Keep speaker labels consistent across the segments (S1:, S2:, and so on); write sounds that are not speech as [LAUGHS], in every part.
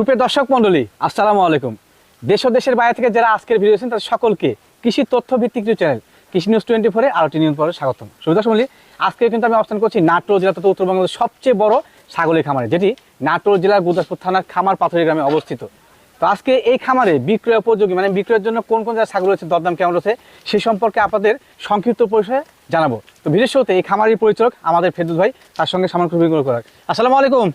S1: সুপ্রিয় দর্শক মন্ডলী আসসালামু আলাইকুম। দেশ ও দেশের বাইরে থেকে যারা আজকের ভিডিও দেখছেন তাদের সকলকে কৃষি তথ্য ভিত্তিক যে চ্যানেল কৃষি নিউজ টোয়েন্টি ফোরে আরটি নিউজ পরে স্বাগতম। সুবিধা দর্শক মন্ডলী আজকে কিন্তু আমি অবস্থান করছি নাটোর জেলা তথা উত্তরবঙ্গের সবচেয়ে বড় ছাগলের খামারে যেটি নাটোর জেলার গুদাসপুর থানার খামার পাথরি গ্রামে অবস্থিত। তো আজকে এই খামারে বিক্রয় উপযোগী মানে বিক্রয়ের জন্য কোন কোন জায়গায় ছাগল রয়েছে দরদাম কেমন রয়েছে সে সম্পর্কে আপনাদের সংক্ষিপ্ত পরিচয়ে জানাব। তো বিশেষ শুরুতে এই খামারের পরিচালক আমাদের ফেদুল ভাই তার সঙ্গে সামান্য করার। আসসালামু আলাইকুম।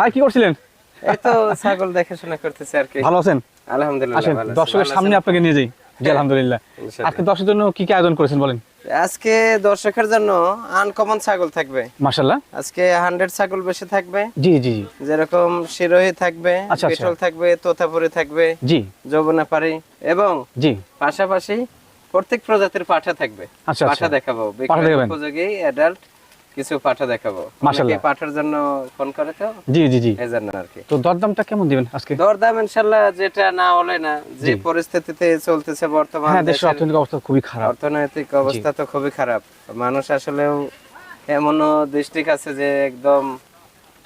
S1: ভাই কি করছিলেন?
S2: এই তো ছাগল দেখাশোনা করতেছে আর কি।
S1: ভালো আছেন?
S2: আলহামদুলিল্লাহ
S1: আসেন দর্শকের সামনে আপনাকে নিয়ে যাই জি আলহামদুলিল্লাহ। আজকে দর্শকের জন্য কি কি আয়োজন করেছেন বলেন?
S2: আজকে দর্শকের জন্য আনকমন ছাগল থাকবে।
S1: মাশাল্লাহ
S2: আজকে হান্ড্রেড ছাগল বেশি থাকবে।
S1: জি জি জি।
S2: যেরকম শিরোহী থাকবে
S1: আচ্ছা, আচ্ছা।
S2: থাকবে তোতাপুরি থাকবে
S1: জি।
S2: যৌবনাপারি এবং
S1: জি।
S2: পাশাপাশি প্রত্যেক প্রজাতির পাঠা থাকবে।
S1: আচ্ছা,
S2: পাঠা। দেখাবো। উপযোগী অ্যাডাল্ট কিছু পাঠা দেখাবো।
S1: মাশাআল্লাহ।
S2: পাঠার জন্য ফোন করে তো
S1: জি জি জি।
S2: আর কি।
S1: তো দরদামটা কেমন দিবেন আজকে?
S2: দরদাম ইনশাল্লাহ যেটা না হলে না যে পরিস্থিতিতে চলতেছে বর্তমান
S1: হ্যাঁ দেশের অর্থনৈতিক অবস্থা খুবই খারাপ।
S2: অর্থনৈতিক অবস্থা তো খুবই খারাপ। মানুষ আসলেও এমনও ডিস্ট্রিক্ট আছে যে একদম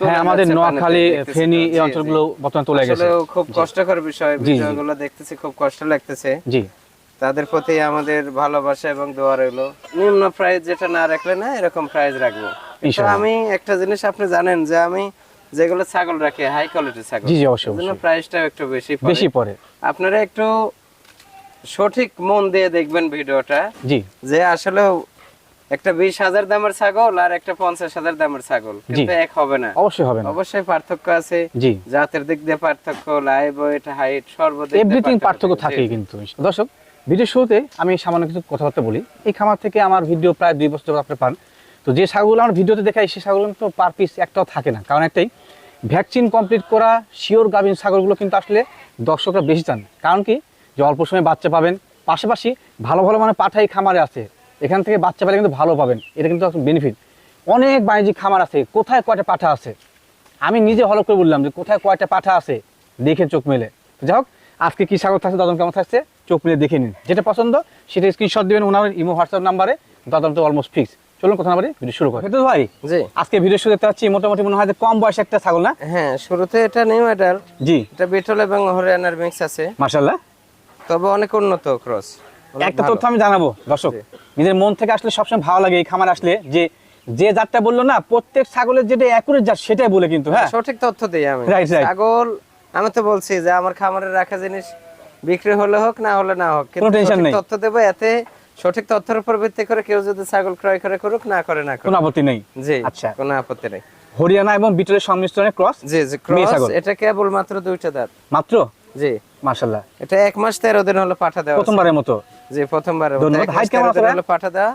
S1: হ্যাঁ আমাদের নোয়াখালী ফেনী এই অঞ্চলগুলো বর্তমানে গেছে।
S2: খুব কষ্টকর বিষয়। বিষয়গুলো দেখতেছি খুব কষ্ট লাগতেছে।
S1: জি।
S2: তাদের প্রতি আমাদের ভালোবাসা এবং দোয়া রইল। নিম্ন প্রাইস যেটা না রাখলে না এরকম প্রাইস রাখব। আমি একটা জিনিস আপনি জানেন যে আমি যেগুলো ছাগল রাখি হাই কোয়ালিটির ছাগল
S1: জি জি অবশ্যই
S2: জন্য
S1: অবশ্যই।
S2: একটু বেশি পড়ে।
S1: বেশি পড়ে।
S2: আপনারা একটু সঠিক মন দিয়ে দেখবেন ভিডিওটা
S1: জি।
S2: যে আসলে একটা বিশ হাজার দামের ছাগল আর একটা পঞ্চাশ হাজার দামের ছাগল কিন্তু এক হবে না।
S1: অবশ্যই হবে না।
S2: অবশ্যই পার্থক্য আছে।
S1: জি।
S2: জাতের দিক দিয়ে পার্থক্য লাইভ ওয়েট হাইট সর্বদিক
S1: এভরিথিং পার্থক্য
S2: থাকে।
S1: কিন্তু দর্শক ভিডিও শুরুতে আমি সামান্য কিছু কথাবার্তা বলি। এই খামার থেকে আমার ভিডিও প্রায় দুই বছর আপনি পান। তো যে ছাগলগুলো আমার ভিডিওতে দেখাই, সেই ছাগলগুলো তো পার পিস একটাও থাকে না। কারণ একটাই ভ্যাকসিন কমপ্লিট করা শিওর গাভীন ছাগলগুলো কিন্তু আসলে দর্শকরা বেশি চান। কারণ কি? যে অল্প সময় বাচ্চা পাবেন। পাশাপাশি ভালো ভালো মানে পাঠাই খামারে আছে। এখান থেকে বাচ্চা পেলে কিন্তু ভালো পাবেন। এটা কিন্তু বেনিফিট অনেক বাণিজ্যিক খামার আছে, কোথায় কয়টা পাঠা আছে? আমি নিজে হলক করে বললাম যে কোথায় কয়টা পাঠা আছে? দেখে চোখ মেলে। যাই হোক আজকে কি ছাগল থাকছে দদম কেমন থাকছে? চোখ মেলে দেখে নিন। যেটা পছন্দ সেটা স্ক্রিনশট দিবেন ওনার ইমো হোয়াটসঅ্যাপ নাম্বারে দদম তো অলমোস্ট ফিক্স চলুন কথা বলি ভিডিও শুরু করি। তো ভাই
S2: জি।
S1: আজকে ভিডিও শুরু দেখতে পাচ্ছি মোটামুটি মনে হয় কম বয়সে একটা ছাগল না?
S2: হ্যাঁ শুরুতে এটা নিউ অ্যাডাল্ট
S1: জি।
S2: এটা বিটল এবং হরিয়ানার মিক্স আছে।
S1: মার্শাল্লাহ
S2: তবে অনেক উন্নত ক্রস
S1: একটা তথ্য আমি জানাব দর্শক। নিজের মন থেকে আসলে সবসময় ভালো লাগে এই খামার আসলে যে যে জাতটা বলল না প্রত্যেক ছাগলের যেটা অ্যাকুরেট জাত সেটাই বলে কিন্তু হ্যাঁ?
S2: সঠিক তথ্য দিই আমি. ছাগল আমি তো বলছি যে আমার খামারে রাখা জিনিস বিক্রি হলে হোক না হলে না হোক। কিন্তু। তথ্য দেবো এতে। সঠিক তথ্যের উপর ভিত্তি করে কেউ যদি ছাগল ক্রয় করে করুক না করে না
S1: কোনো আপত্তি নেই।
S2: জি
S1: আচ্ছা।
S2: কোনো আপত্তি নেই।
S1: হরিয়ানা এবং বিটলের সংমিশ্রণে ক্রস
S2: জি জি ক্রস এটা কেবল মাত্র দুইটা দাঁত।
S1: মাত্র?
S2: জি।
S1: মার্শাল্লাহ
S2: এটা এক মাস তেরো দিন হলো পাঠা দেওয়া
S1: প্রথমবারের মতো।
S2: জি প্রথমবার
S1: ধন্যবাদ। Height কেমন আছে
S2: হলো পাঠা দেওয়া।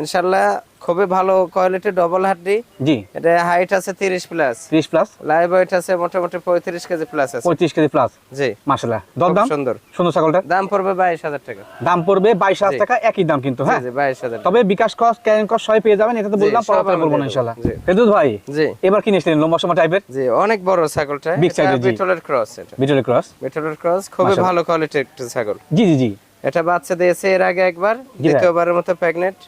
S2: ইনশাল্লাহ খুবই ভালো কোয়ালিটি ডবল হাড্ডি।
S1: জি।
S2: এটা হাইট আছে তিরিশ প্লাস
S1: ত্রিশ প্লাস
S2: লাইভ ওয়েট আছে মোটামুটি পঁয়ত্রিশ কেজি প্লাস আছে।
S1: পঁয়ত্রিশ কেজি প্লাস
S2: জি।
S1: মার্শাল্লাহ
S2: খুব
S1: দরদাম
S2: সুন্দর।
S1: সুন্দর ছাগলটা?
S2: দাম পড়বে বাইশ হাজার টাকা।
S1: দাম পড়বে বাইশ হাজার
S2: জি।
S1: টাকা একই দাম কিন্তু হ্যাঁ?
S2: জি বাইশ হাজার
S1: তবে বিকাশ কস ক্যারিং কস সবাই পেয়ে যাবেন এটা তো বললাম
S2: সব
S1: পরে বলব না
S2: জি।
S1: ফেদুল ভাই
S2: জি।
S1: এবার কি নিয়েছিলেন লম্বা সময় টাইপের
S2: জি অনেক বড় ছাগলটা।
S1: Big
S2: এটা
S1: জি।
S2: বিটলের ক্রস এটা।
S1: বিটলের ক্রস
S2: বিটলের ক্রস খুবই ভালো কোয়ালিটির একটা ছাগল।
S1: জি জি জি।
S2: এটা বাচ্চা দিয়েছে এর আগে একবার দ্বিতীয়বারের মতো প্রেগনেন্ট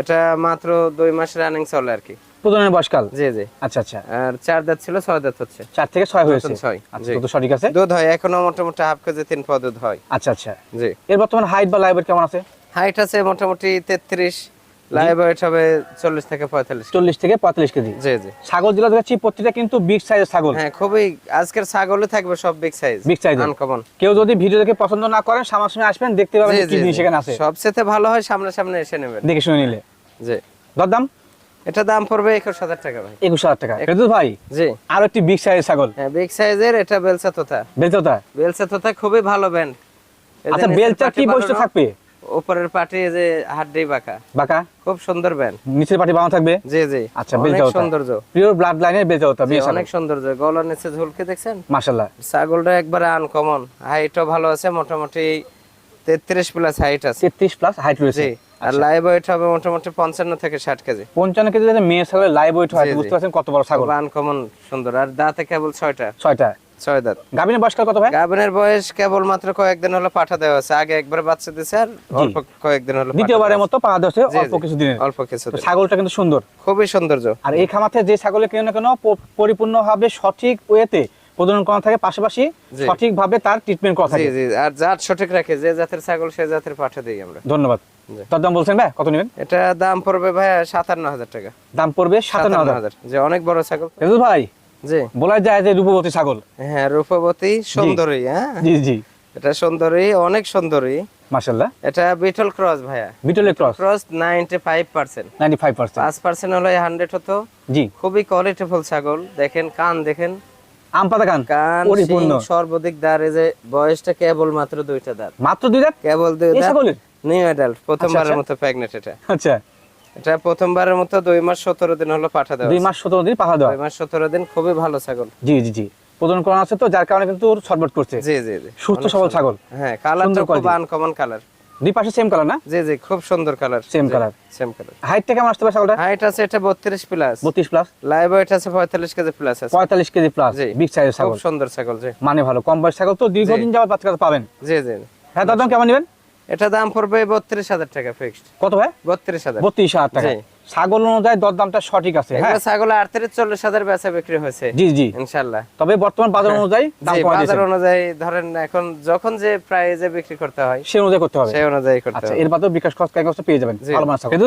S2: এটা মাত্র দুই মাস রানিং চলে আর কি।
S1: প্রথমে বয়সকাল?
S2: জি জি।
S1: আচ্ছা আচ্ছা।
S2: আর চার দাঁত ছিল ছয় দাঁত হচ্ছে।
S1: চার থেকে ছয় হয়েছে?
S2: ছয়,
S1: আচ্ছা তো সঠিক আছে?
S2: দুধ হয় এখনও মোটামুটি হাফ কেজি তিন পদ দুধ হয়।
S1: আচ্ছা আচ্ছা।
S2: জি।
S1: এর বর্তমান হাইট বা লাইভ কেমন আছে?
S2: হাইট আছে মোটামুটি তেত্রিশ লাইভ ওয়েট হবে চল্লিশ থেকে পঁয়তাল্লিশ
S1: চল্লিশ থেকে পঁয়তাল্লিশ কেজি?
S2: জি জি।
S1: ছাগল যেগুলো দেখাচ্ছি প্রত্যেকটা কিন্তু বিগ সাইজের ছাগল।
S2: হ্যাঁ খুবই আজকের ছাগলই থাকবে সব big size
S1: Big size
S2: uncommon
S1: কেউ যদি ভিডিও দেখে পছন্দ না করেন সামনাসামনি আসবেন দেখতে পাবেন কি জিনিস
S2: জি।
S1: আছে।
S2: সবচেয়ে ভালো হয় সামনে সামনে এসে নেবেন।
S1: দেখে শুনে নিলে।
S2: জি।
S1: দরদাম?
S2: এটা দাম পড়বে একুশ হাজার টাকা ভাই।
S1: টাকা। ভাই
S2: জি।
S1: আর একটি বিগ সাইজের ছাগল।
S2: হ্যাঁ বিগ সাইজের এটা বেলসা তোতা।
S1: বেলচা
S2: বেলসা তোতা খুবই ভালো ব্যান্ড।
S1: আচ্ছা বেলচার কি বৈশিষ্ট্য থাকবে?
S2: উপরের পাটি যে হাড্ডি বাঁকা।
S1: বাঁকা?
S2: খুব সুন্দর ব্যান্ড।
S1: নিচের পাটি থাকবে?
S2: জি জি।
S1: আচ্ছা
S2: অনেক সৌন্দর্য।
S1: পিওর ব্লাড লাইনের
S2: জি, অনেক সৌন্দর্য। গলার নিচে ঝুলকে দেখছেন?
S1: মাশাল্লাহ
S2: ছাগলটা একবারে আনকমন হাইটও ভালো আছে মোটামুটি তেত্রিশ প্লাস হাইট আছে।
S1: তেত্রিশ প্লাস হাইট রয়েছে।
S2: আর লাইভ ওয়েট হবে মোটামুটি পঞ্চান্ন থেকে ষাট কেজি।
S1: পঞ্চান্ন কেজি যদি মেয়ে ছাগলের লাইভ ওয়েট হয়। বুঝতে পারছেন কত বড় ছাগল।
S2: আনকমন সুন্দর। আর দাঁতে কেবল ছয়টা।
S1: ছয়টা।
S2: ছয় দাঁত।
S1: কত ভাই?
S2: বয়স কেবল মাত্র কয়েকদিন হলো পাঠা দেওয়া আছে। আগে একবার বাচ্চা দিছে আর অল্প কয়েকদিন হলো
S1: দ্বিতীয়বারের মতো পা দশে অল্প কিছু দিনের।
S2: অল্প কিছু
S1: ছাগলটা কিন্তু সুন্দর।
S2: খুবই সৌন্দর্য।
S1: আর এই খামাতে যে কেন না কেন পরিপূর্ণভাবে সঠিক ওয়েতে প্রজনন করা থাকে পাশাপাশি
S2: জি।
S1: সঠিকভাবে তার ট্রিটমেন্ট করা থাকে।
S2: জি। আর জাত সঠিক রাখে যে জাতের ছাগল সে জাতের পাঠা দিই আমরা।
S1: ধন্যবাদ। তার দাম বলছেন ভাই কত নেবেন?
S2: এটা দাম পড়বে ভাইয়া সাতান্ন হাজার টাকা।
S1: দাম পড়বে সাতান্ন হাজার।
S2: যে অনেক বড় ছাগল।
S1: ভাই
S2: জি।
S1: বলা যায় যে রূপবতী ছাগল।
S2: হ্যাঁ রূপবতী সুন্দরী হ্যাঁ?
S1: জি জি।
S2: এটা সুন্দরী অনেক সুন্দরী। এটা বিটল ক্রস ভাইয়া।
S1: ক্রস?
S2: ক্রস হতো।
S1: জি।
S2: খুবই কোয়ালিটিফুল ছাগল। দেখেন কান দেখেন।
S1: কান?
S2: কান
S1: পরিপূর্ণ।
S2: শিং, সর্বাধিক দাঁড়ে যে বয়সটা কেবল মাত্র দুইটা দাঁত।
S1: মাত্র দুই দাঁত?
S2: কেবল দুই
S1: এই
S2: দাঁত।
S1: ছাগলের?
S2: নিউ অ্যাডাল্ট প্রথমবারের
S1: আচ্ছা।
S2: মতো প্রেগনেন্ট এটা।
S1: আচ্ছা।
S2: এটা প্রথমবারের মতো দুই মাস সতেরো দিন হলো পাঠা দেওয়া
S1: দুই মাস সতেরো দিন পাঠা দেওয়া
S2: দুই মাস সতেরো দিন খুবই ভালো ছাগল
S1: জি জি জি প্রজনন করা আছে তো যার কারণে কিন্তু সরবট করছে
S2: জি জি জি
S1: সুস্থ সবল ছাগল
S2: হ্যাঁ কালারটা খুব আনকমন কালার
S1: দুই পাশে সেম কালার না
S2: জি জি খুব সুন্দর colour
S1: Same colour।
S2: Same colour
S1: হাইটটা কেমন আসতে পারে ছাগলটা
S2: হাইট আছে এটা বত্রিশ প্লাস
S1: বত্রিশ প্লাস
S2: লাইভ ওয়েট আছে পঁয়তাল্লিশ কেজি প্লাস আছে
S1: পঁয়তাল্লিশ কেজি প্লাস
S2: খুব
S1: ছাগল
S2: সুন্দর ছাগল জি
S1: মানে ভালো কম বয়স ছাগল তো দীর্ঘদিন যাওয়ার বাচ্চা পাবেন
S2: জি জি
S1: হ্যাঁ দাম কেমন নেবেন
S2: এটা দাম পড়বে বত্রিশ হাজার টাকা ফিক্সড
S1: কত ভাই?
S2: বত্রিশ হাজার।
S1: বত্রিশ হাজার টাকা। ছাগল অনুযায়ী দরদামটা সঠিক আছে হ্যাঁ?
S2: ছাগল আটত্রিশ চল্লিশ হাজার বেচা বিক্রি হয়েছে।
S1: জি জি।
S2: ইনশাল্লাহ
S1: তবে বর্তমান বাজার অনুযায়ী
S2: জি
S1: কমা
S2: বাজার অনুযায়ী ধরেন এখন যখন যে প্রাইজে বিক্রি করতে হয়
S1: সে অনুযায়ী করতে হবে।
S2: সেই অনুযায়ী করতে
S1: আচ্ছা
S2: হবে।
S1: এর বাদেও বিকাশ খরচ কাগজটা পেয়ে যাবেন।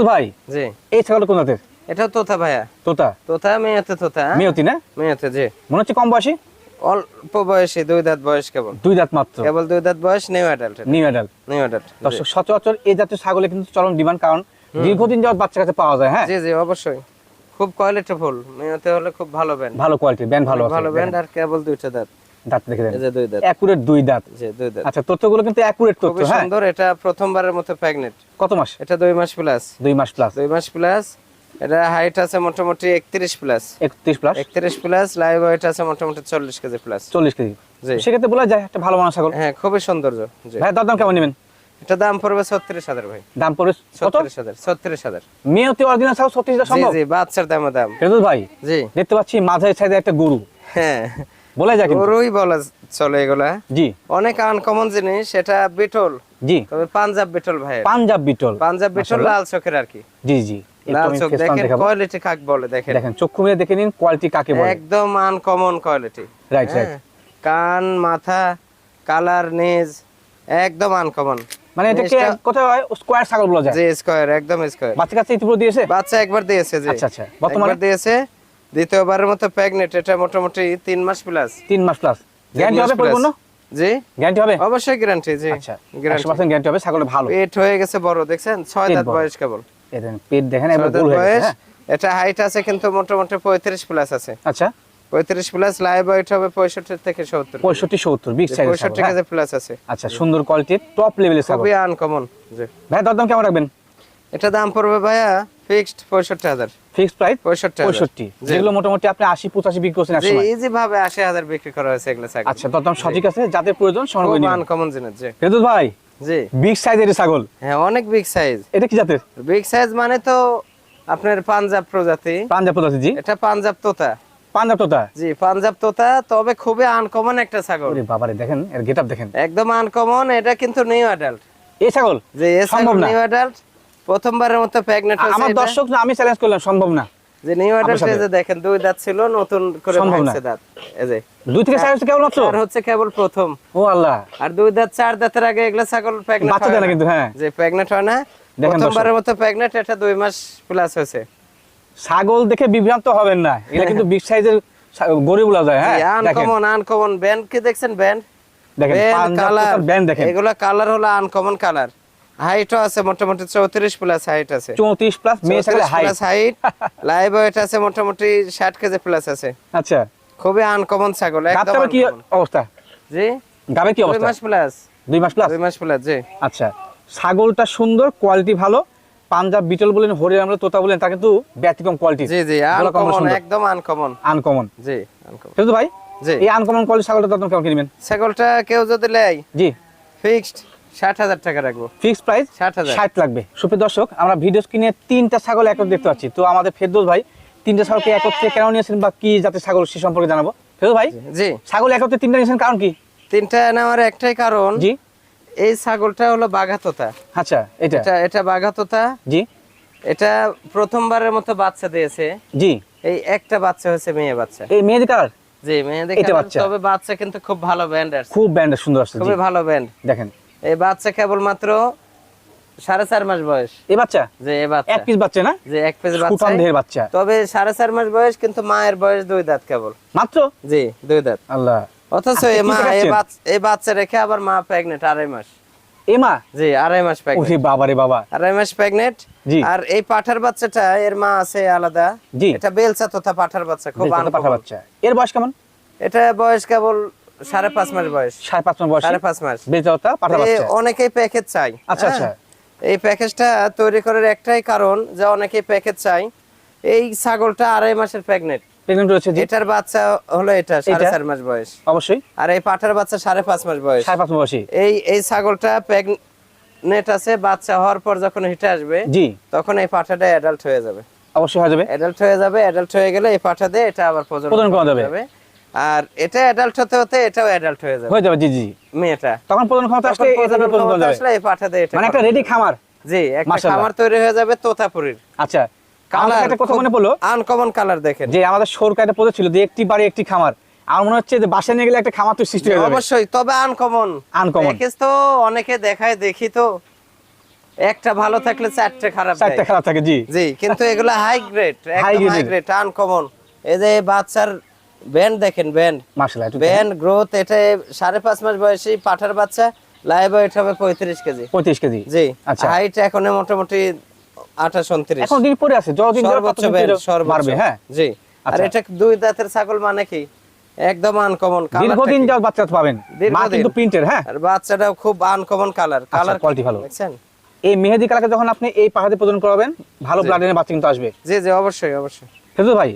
S1: ভাই
S2: জি।
S1: এই ছাগল কোন জাতের?
S2: এটাও তোতা ভাইয়া।
S1: তোতা?
S2: তোতা মেয়েতে তোতা হ্যাঁ?
S1: মেয়তি না?
S2: মেয়েতে জি।
S1: মনে হচ্ছে কম বয়সী?
S2: অল্প বয়সী দুই দাঁত বয়স কেবল?
S1: দুই দাঁত মাত্র?
S2: কেবল দুই দাঁত বয়স new adult
S1: new adult
S2: new adult
S1: দর্শক সচরাচর এই জাতীয় ছাগলে কিন্তু চরম ডিমান্ড কারণ দীর্ঘদিন যাওয়ার বাচ্চা কাছে পাওয়া যায় হ্যাঁ?
S2: জি জি অবশ্যই। খুব কোয়ালিটিফুল মেয়েতে হলে খুব ভালো ব্যান্ড
S1: ভালো কোয়ালিটির ব্যান্ড ভালো
S2: ভালো ব্যান্ড আর কেবল দুইটা দাঁত।
S1: দাঁত দেখে দেন।
S2: যে দুই দাঁত।
S1: অ্যাকুরেট দুই দাঁত।
S2: জি দুই দাঁত।
S1: আচ্ছা তথ্যগুলো কিন্তু অ্যাকুরেট তথ্য হ্যাঁ?
S2: সুন্দর এটা প্রথমবারের মতো প্রেগনেন্ট
S1: কত মাস?
S2: এটা দুই মাস প্লাস
S1: দুই মাস প্লাস
S2: দুই মাস প্লাস এটা হাইট আছে মোটামুটি একত্রিশ প্লাস
S1: একত্রিশ প্লাস
S2: একত্রিশ প্লাস লাইভ ওয়েট আছে মোটামুটি চল্লিশ কেজি প্লাস
S1: চল্লিশ কেজি।
S2: জি।
S1: সেক্ষেত্রে বলা যায় একটা ভালো ছাগল।
S2: হ্যাঁ খুবই সৌন্দর্য
S1: ভাই দাম কেমন নেবেন?
S2: এটা দাম পড়বে ছত্রিশ হাজার ভাই।
S1: দাম পড়বে কত?
S2: ছত্রিশ হাজার ছত্রিশ
S1: অরিজিনাল ছাগল ছত্রিশ হাজার
S2: জি জি বাচ্চার দামে দাম।
S1: ফেরদৌস ভাই
S2: জি।
S1: দেখতে পাচ্ছি সাইজের একটা গরু।
S2: হ্যাঁ।
S1: বলা যায় কিন্তু।
S2: গরুই বলা চলে এগুলা।
S1: জি।
S2: অনেক আনকমন জিনিস সেটা বিটল।
S1: জি।
S2: তবে পাঞ্জাব বিটল ভাই
S1: পাঞ্জাব বিটল।
S2: পাঞ্জাব বিটল লাল চোখের আর কি।
S1: জি জি।
S2: লাল চোখ দেখেন কোয়ালিটি কাক বলে দেখেন?
S1: দেখেন চক্ষু মিলে দেখে নিন কোয়ালিটি কাকে বলে?
S2: একদম আনকমন কোয়ালিটি
S1: রাইট রাইট
S2: কান মাথা কালার নেজ একদম আনকমন
S1: মানে এটাকে
S2: জিনিসটা-
S1: কোথায় স্কোয়ার ছাগল বলা যায়।
S2: জি স্কয়ার একদম স্কয়ার
S1: বাচ্চা কাছে ইতিপূর্বে দিয়েছে?
S2: বাচ্চা একবার দিয়েছে জি।
S1: আচ্ছা, আচ্ছা। বর্তমানে?
S2: দিয়েছে দ্বিতীয়বারের মতো প্রেগনেন্ট এটা মোটামুটি তিন মাস প্লাস
S1: তিন মাস প্লাস গ্যারান্টি হবে পরিপূর্ণ?
S2: জি।
S1: গ্যারান্টি হবে?
S2: অবশ্যই গ্যারান্টি জি।
S1: আচ্ছা
S2: গ্যারান্টি
S1: হবে ছাগল ভালো।
S2: পেট হয়ে গেছে বড় দেখছেন? ছয় দাঁত বয়স কেবল।
S1: এই দেখেন, পেট দেখেন এবার গোল হয়ে গেছে?
S2: এটা হাইট আছে কিন্তু মোটামুটি পঁয়ত্রিশ প্লাস আছে।
S1: আচ্ছা।
S2: পঁয়ত্রিশ প্লাস লাইভ ওয়েট হবে পঁয়ষট্টি থেকে সত্তর।
S1: পঁয়ষট্টি সত্তর বিগ সাইজ
S2: পঁয়ষট্টি কেজি প্লাস আছে।
S1: আচ্ছা সুন্দর কোয়ালিটির টপ লেভেলের ছাগল।
S2: খুবই আনকমন জি।
S1: ভাই দরদাম কেমন রাখবেন?
S2: এটা দাম পড়বে ভাইয়া ফিক্সড পঁয়ষট্টি হাজার।
S1: ফিক্সড প্রাইস
S2: পঁয়ষট্টি হাজার।
S1: পঁয়ষট্টি।
S2: জি।
S1: যেগুলো মোটামুটি আপনি আশি পঁচাশি বিক্রি করছেন একসময়।
S2: ইজি ভাবে আশি হাজার বিক্রি করা হয়েছে এগুলো ছাগল।
S1: আচ্ছা দরদাম সঠিক আছে যাদের প্রয়োজন
S2: আনকমন জিনিস জি।
S1: ফেরদৌস ভাই
S2: জি।
S1: বিগ সাইজের ছাগল?
S2: হ্যাঁ অনেক বিগ সাইজ
S1: এটা কি জাতের?
S2: বিগ সাইজ মানে তো আপনার পাঞ্জাব প্রজাতি।
S1: পাঞ্জাব প্রজাতি জি।
S2: এটা পাঞ্জাব তোতা।
S1: পাঞ্জাব তোতা?
S2: জি পাঞ্জাব তোতা তবে খুবই আনকমন একটা ছাগল।
S1: বাবারে দেখেন এর গেটআপ দেখেন।
S2: একদম আনকমন এটা কিন্তু নিউ অ্যাডাল্ট
S1: এই ছাগল?
S2: নিউ অ্যাডাল্ট প্রথমবারের মতো
S1: আমার দর্শক না আমি চ্যালেঞ্জ করলাম সম্ভব না।
S2: যে নিউ অ্যাডাল্ট। দেখেন দুই দাঁত ছিল নতুন করে ভাঙছে দাঁত। এই যে।
S1: দুই থেকে চার হচ্ছে কেমন মাত্র?
S2: আর হচ্ছে কেবল প্রথম।
S1: ও আল্লাহ।
S2: আর দুই দাঁত চার দাঁতের আগে এগুলো ছাগল
S1: বাচ্চা দেয় না। কিন্তু হ্যাঁ।
S2: যে হয় না প্রথমবারের মতো এটা দুই মাস প্লাস হয়েছে।
S1: ছাগল দেখে বিভ্রান্ত হবেন না। এটা কিন্তু বিগ সাইজের গরু বলা যায় হ্যাঁ?
S2: আনকমন আনকমন ব্যান্ড কি দেখছেন? ব্যান্ড
S1: দেখেন তোতার ব্যান্ড দেখেন।
S2: এগুলো কালার হলো আনকমন কালার আছে মোটামুটি চৌত্রিশ প্লাস হাইট আছে।
S1: চৌত্রিশ প্লাস মেয়ে ছাগলের হাইট
S2: লাইভ ওয়েট আছে মোটামুটি ষাট কেজি প্লাস আছে।
S1: আচ্ছা।
S2: খুবই আনকমন ছাগল একদম
S1: কি অবস্থা?
S2: জি?
S1: গাবে কি অবস্থা?
S2: মাস প্লাস
S1: দুই মাস প্লাস
S2: দুই মাস প্লাস জি।
S1: আচ্ছা। ছাগলটা সুন্দর কোয়ালিটি ভালো। পাঞ্জাব বিটল বলেন হরিয়ানা বলেন তোতা বলেন তা কিন্তু ব্যতিক্রম কোয়ালিটি
S2: জি জি আনকমন একদম আনকমন
S1: আনকমন
S2: জি আনকমন
S1: কিন্তু ভাই
S2: জি।
S1: এই আনকমন কোয়ালিটি ছাগলটা দাম কেমন কিনবেন
S2: ছাগলটা কেউ যদি নেয়
S1: জি।
S2: ফিক্সড ষাট হাজার টাকা রাখব।
S1: ফিক্স প্রাইস
S2: 60,000
S1: ষাট লাগবে। সুপ্রিয় দর্শক আমরা ভিডিও স্ক্রিনে তিনটা ছাগল একত্রে দেখতে পাচ্ছি। তো আমাদের ফেরদৌস ভাই তিনটা ছাগলকে একত্রে কেন নিয়েছেন বা কি জাতের ছাগল সে সম্পর্কে জানাব। ফেরদৌস ভাই
S2: জি।
S1: ছাগল একত্রে তিনটা নিয়েছেন কারণ কি?
S2: তিনটা নেওয়ার একটাই কারণ
S1: জি।
S2: এই ছাগলটা হলো বাঘাতোতা।
S1: আচ্ছা এটা?
S2: এটা এটা বাঘাতোতা।
S1: জি।
S2: এটা প্রথমবারের মতো বাচ্চা দিয়েছে।
S1: জি।
S2: এই একটা বাচ্চা হয়েছে মেয়ে বাচ্চা।
S1: এই মেহেদি কালার?
S2: জি কালার। তবে বাচ্চা কিন্তু খুব ভালো ব্যান্ড আসছে
S1: খুব ব্যান্ডের সুন্দর আসছে
S2: খুবই ভালো ব্যান্ড
S1: দেখেন
S2: এই বাচ্চা কেবলমাত্র সাড়ে চার মাস বয়স।
S1: এই বাচ্চা?
S2: যে এই বাচ্চা।
S1: এক পিস বাচ্চা না?
S2: যে এক পেজ বাচ্চা
S1: বাচ্চা।
S2: তবে সাড়ে চার মাস বয়স কিন্তু মায়ের বয়স দুই দাঁত কেবল।
S1: মাত্র?
S2: জি দুই দাঁত।
S1: আল্লাহ।
S2: অথচ এই মা এই বাচ্চা রেখে আবার মা প্রেগনেন্ট আড়াই মাস।
S1: এ
S2: জি আড়াই মাস প্রেগনেন্ট
S1: ওরে বাবা রে বাবা।
S2: আড়াই মাস প্রেগনেন্ট আর এই পাঠার বাচ্চাটা এর মা আছে আলাদা। এটা বেলচা তথা পাঠার বাচ্চা খুব
S1: পাঠা বাচ্চা। এর বয়স কেমন?
S2: এটা বয়স কেবল সাড়ে পাঁচ মাস বয়স।
S1: সাড়ে পাঁচ মাস বয়স।
S2: সাড়ে পাঁচ মাস।
S1: বেচাওতা পাঠা বাচ্চা
S2: অনেকেই প্যাকেজ চাই
S1: আচ্ছা,
S2: হ্যাঁ?
S1: আচ্ছা।
S2: এই প্যাকেজটা তৈরি করার একটাই কারণ যে অনেকেই প্যাকেজ চাই এই ছাগলটা আড়াই মাসের প্রেগনেন্ট
S1: প্রেগনেন্ট রয়েছে
S2: এটার বাচ্চা হলো এটা সাড়ে চার মাস বয়স।
S1: অবশ্যই।
S2: আর এই পাঠার বাচ্চা সাড়ে পাঁচ মাস বয়স।
S1: সাড়ে পাঁচ মাস
S2: এই এই ছাগলটা প্রেগনেন্ট আছে বাচ্চা হওয়ার পর যখন হিটে আসবে
S1: জি।
S2: তখন এই পাঠাটা অ্যাডাল্ট হয়ে যাবে।
S1: অবশ্যই হয়ে যাবে।
S2: অ্যাডাল্ট হয়ে যাবে অ্যাডাল্ট হয়ে গেলে এই পাঠা দিয়ে এটা আবার প্রজনন
S1: করা যাবে।
S2: আর এটা অ্যাডাল্ট হতে হতে এটাও অ্যাডাল্ট হয়ে যাবে।
S1: হয়ে যাবে জি জি।
S2: মেয়েটা।
S1: তখন প্রজনন ক্ষমতা আসলে এটা
S2: প্রজনন ক্ষমতা আসলে এই পাঠা দিয়ে এটা
S1: মানে একটা রেডি খামার।
S2: জি একটা খামার তৈরি হয়ে যাবে তোতাপুরীর।
S1: আচ্ছা আমার একটা কথা মনে পড়ল?
S2: আনকমন কালার দেখেন।
S1: যে আমাদের সরকার পদে ছিল যে একটি বাড়ি একটি খামার। আমার মনে হচ্ছে যে বাসায় নিয়ে গেলে একটা খামার তো সৃষ্টি হয়ে যাবে।
S2: অবশ্যই তবে আনকমন
S1: Uncommon।
S2: প্যাকেজ তো অনেকে দেখায় দেখি তো। একটা ভালো থাকলে চারটে খারাপ
S1: চারটে খারাপ থাকে জি।
S2: জি কিন্তু এগুলো high grade high grade uncommon এই যে বাচ্চার ব্যান্ড দেখেন ব্যান্ড ব্যান্ড গ্রোথ এটা সাড়ে পাঁচ মাস বয়সী পাঠার বাচ্চা লাইভ ওয়েট হবে পঁয়ত্রিশ কেজি।
S1: পঁয়ত্রিশ কেজি?
S2: জি
S1: আচ্ছা।
S2: হাইট এখন মোটামুটি আঠাশ উনত্রিশ।
S1: এখন দিন পরে আছে যতদিন
S2: সর্বোচ্চ ব্যান্ড সর্বোচ্চ।
S1: হ্যাঁ?
S2: জি আর
S1: আচ্ছা।
S2: এটা দুই দাঁতের ছাগল মানে কি? একদম আনকমন
S1: দীর্ঘদিন যাওয়ার বাচ্চা পাবেন। মা কিন্তু প্রিন্টের হ্যাঁ?
S2: আর বাচ্চাটাও খুব আনকমন কালার কালার
S1: quality ভালো।
S2: দেখছেন?
S1: এই মেহেদি কালাকে যখন আপনি এই পাহাড়ে প্রদান করাবেন ভালো। ব্লাডের বাচ্চা কিন্তু আসবে।
S2: জি জি অবশ্যই অবশ্যই।
S1: ফেজু ভাই